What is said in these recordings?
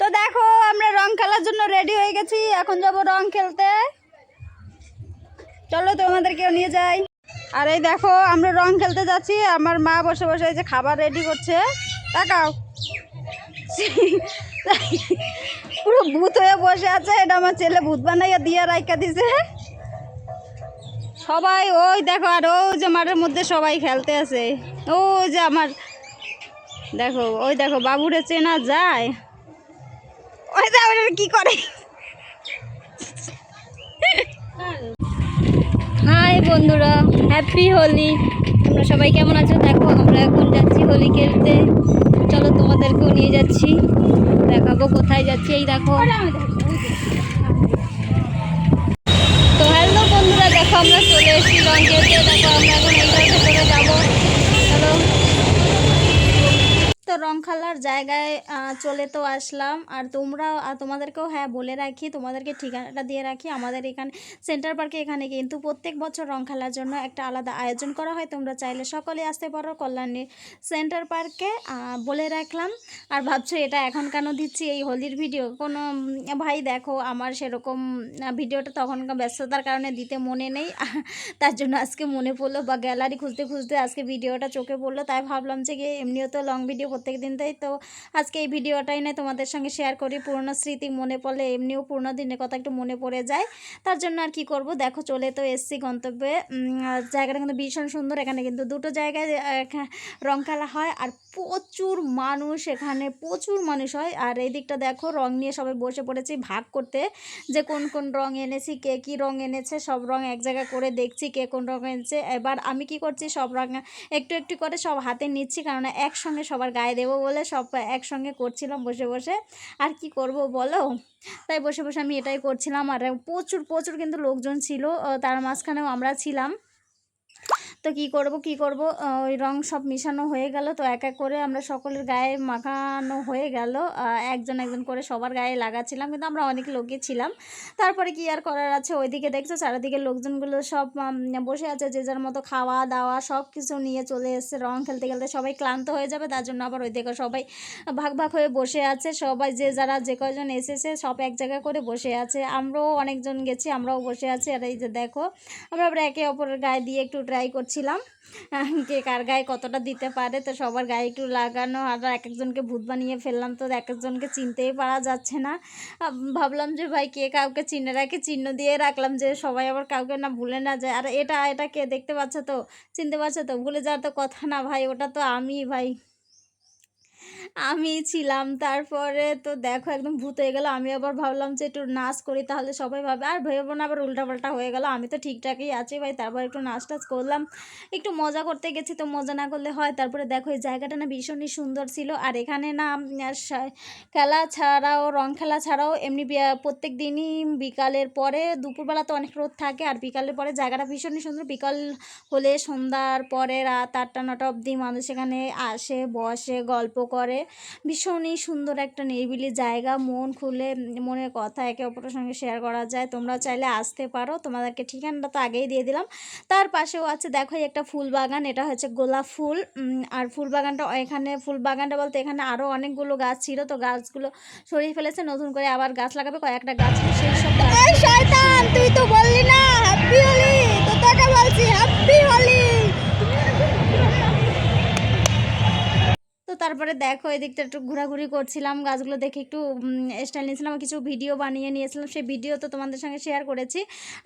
তো দেখো, আমরা রং খেলার জন্য রেডি হয়ে গেছি। এখন যাব রং খেলতে। চলো তোমাদেরকেও নিয়ে যাই। আর এই দেখো, আমরা রং খেলতে যাচ্ছি। আমার মা বসে বসে এই যে খাবার রেডি করছে। তাকাও। পুরো ভূত হয়ে বসে আছে। এটা আমার ছেলে ভূত বানাইয়া দিয়ে রাইকা দিছে। সবাই, ওই দেখো, আর ওই যে মাঠের মধ্যে সবাই খেলতে আছে। ওই যে আমার, দেখো, ওই দেখো, বাবুরে চেনা যায়। ওই কি করে? হাই বন্ধুরা। হ্যাপি হোলি তোমরা সবাই কেমন আছো? দেখো, আমরা এখন যাচ্ছি হোলি খেলতে। চলো, তোমাদেরকেও নিয়ে যাচ্ছি। দেখাবো কোথায় যাচ্ছি। এই দেখো। তো হ্যালো বন্ধুরা, দেখো, আমরা চলে এসেছি রং দেখো, আমরা এখন এই রাস্তা করে যাব চলো তো রং খেলার জায়গায় চলে তো আসলাম। আর তোমরা তোমাদেরকেও হ্যাঁ বলে রাখি, তোমাদেরকে ঠিকানাটা দিয়ে রাখি। আমাদের এখানে, সেন্টার পার্কে এখানে কিন্তু প্রত্যেক বছর রং খেলার জন্য একটা আলাদা আয়োজন করা হয়। তোমরা চাইলে সকলে আসতে পারো কল্যাণী সেন্টার পার্কে বলে রাখলাম। আর ভাবছ এটা এখন কেন দিচ্ছি? এই হোলির ভিডিও, কোনো ভাই দেখো, আমার সেরকম ভিডিওটা তখনকার ব্যস্ততার কারণে দিতে মনে নেই। তার জন্য আজকে মনে পড়ল বা গ্যালারি খুঁজতে খুঁজতে আজকে ভিডিওটা চোখে পড়ল। তাই ভাবলাম যে এমনিও তো লং ভিডিও প্রত্যেক দিন, তাই তো? আজকে এই ভিডিওটাই না তোমাদের সঙ্গে শেয়ার করি। পুরনো স্মৃতি মনে পড়লে এমনিও পুরনো দিনের কথা একটু মনে পড়ে যায়। তার জন্য আর কি করব? দেখো, চলে তো এসছি গন্তব্যে। জায়গাটা কিন্তু ভীষণ সুন্দর। এখানে কিন্তু দুটো জায়গায় রং খেলা হয় আর প্রচুর মানুষ এখানে, প্রচুর মানুষ হয়। আর এই দিকটা দেখো, রং নিয়ে সবাই বসে পড়েছি ভাগ করতে। যে কোন কোন রং এনেছি, কে কী রং এনেছে, সব রং এক জায়গা করে দেখছি কে কোন রং এনেছে। এবার আমি কি করছি? সব রং একটু একটু করে সব হাতে নিচ্ছি। কারণ একসঙ্গে সবার গায়ে দেবো বলে সব একসঙ্গে করছিলাম বসে বসে। আর কি করব বলো? তাই বসে বসে আমি এটাই করছিলাম। আর প্রচুর প্রচুর কিন্তু লোকজন ছিল। তার মাঝখানেও আমরা ছিলাম। তো কি করব কি করব? ওই রং সব মিশানো হয়ে গেল। তো এক এক করে আমরা সকলের গায়ে মাখানো হয়ে গেল। একজন একজন করে সবার গায়ে লাগাচ্ছিলাম, কিন্তু আমরা অনেক লোকই ছিলাম। তারপরে কি আর করার আছে? ওইদিকে দেখছ, চারিদিকে লোকজনগুলো সব বসে আছে, যে যার মতো খাওয়া দাওয়া সব কিছু নিয়ে চলে এসছে। রং খেলতে খেলতে সবাই ক্লান্ত হয়ে যাবে, তার জন্য আবার ওইদিকে সবাই ভাগ ভাগ হয়ে বসে আছে। সবাই যে যারা যে কয়জন এসেছে, সব এক জায়গায় করে বসে আছে। আমরাও অনেকজন গেছি, আমরাও বসে আছি। আর এই যে দেখো, আমরা একে অপরের গায়ে দিয়ে একটু ট্রাই করছিলাম। কে কার গায়ে কতটা দিতে পারে, তো সবার গায়ে একটু লাগানো আর এক একজনকে ভূত বানিয়ে ফেললাম, তো এক একজনকে চিনতেই পারা যাচ্ছে না। ভাবলাম যে ভাই কে কাউকে চিনে রাখে, চিহ্ন দিয়ে রাখলাম যে সবাই আবার কাউকে না ভুলে না যায়। আর এটা এটা কে দেখতে পাচ্ছ তো? চিনতে পারছ তো? ভুলে যাওয়ার তো কথা না ভাই, ওটা তো আমি ভাই। আমি ছিলাম। তারপরে তো দেখো একদম ভূত হয়ে গেল। আমি আবার ভাবলাম যে একটু নাচ করি তাহলে সবাই ভাবে, আর ভেবো না আবার উল্টাপাল্টা হয়ে গেল। আমি তো ঠিকঠাকই আছি ভাই, তারপর একটু নাচ টাচ করলাম। একটু মজা করতে গেছি তো মজা না করলে হয়। তারপরে দেখো এই জায়গাটা না ভীষণই সুন্দর ছিল। আর এখানে না খেলা ছাড়াও, রং খেলা ছাড়াও এমনি প্রত্যেক দিনই বিকালের পরে দুপুরবেলা তো অনেক রোদ থাকে। আর বিকালের পরে জায়গাটা ভীষণই সুন্দর। বিকাল হলে সন্ধ্যার পরে রাত আটটা, নটা অবধি মানুষ এখানে আসে, বসে, গল্প করে। ভীষণই সুন্দর একটা নিরিবিলি জায়গা, মন খুলে মনের কথা একে অপরের সঙ্গে শেয়ার করা যায়। তোমরা চাইলে আসতে পারো, তোমাদেরকে ঠিকানাটা তো আগেই দিয়ে দিলাম। তার পাশেও আছে, দেখো একটা ফুল বাগান, এটা হচ্ছে গোলাপ ফুল। আর ফুল বাগানটা এখানে, ফুল বাগানটা বলতে এখানে আরও অনেকগুলো গাছ ছিল, তো গাছগুলো সরিয়ে ফেলেছে, নতুন করে আবার গাছ লাগাবে, কয়েকটা গাছ সেই সব তুই তো বললি না হ্যাপি হোলি। তো তোকে বলছি হ্যাপি হোলি। তারপরে দেখো, এদিকটা একটু ঘোরাঘুরি করছিলাম, গাছগুলো দেখে একটু স্টাইল নিয়েছিলাম, কিছু ভিডিও বানিয়ে নিয়েছিলাম, সেই ভিডিও তো তোমাদের সঙ্গে শেয়ার করেছি।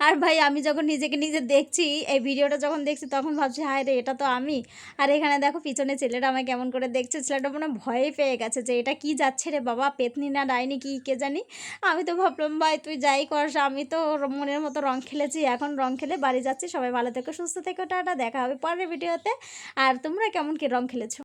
আর ভাই, আমি যখন নিজেকে নিজে দেখছি, এই ভিডিওটা যখন দেখছি, তখন ভাবছি, হায় রে, এটা তো আমি। আর এখানে দেখো, পিছনে ছেলেটা আমায় কেমন করে দেখছে, ছেলেটা মনে ভয়ে পেয়ে গেছে যে, এটা কি যাচ্ছে রে বাবা, পেতনি না ডাইনি কি, কে জানি? আমি তো ভাবলাম, ভাই, তুই যাই করস আমি তো মনের মতো রং খেলেছি, এখন রং খেলে বাড়ি যাচ্ছি, সবাই ভালো থেকো, সুস্থ থেকো, টাটা, দেখা হবে পরের ভিডিওতে আর তোমরা কেমন কি রং খেলেছো?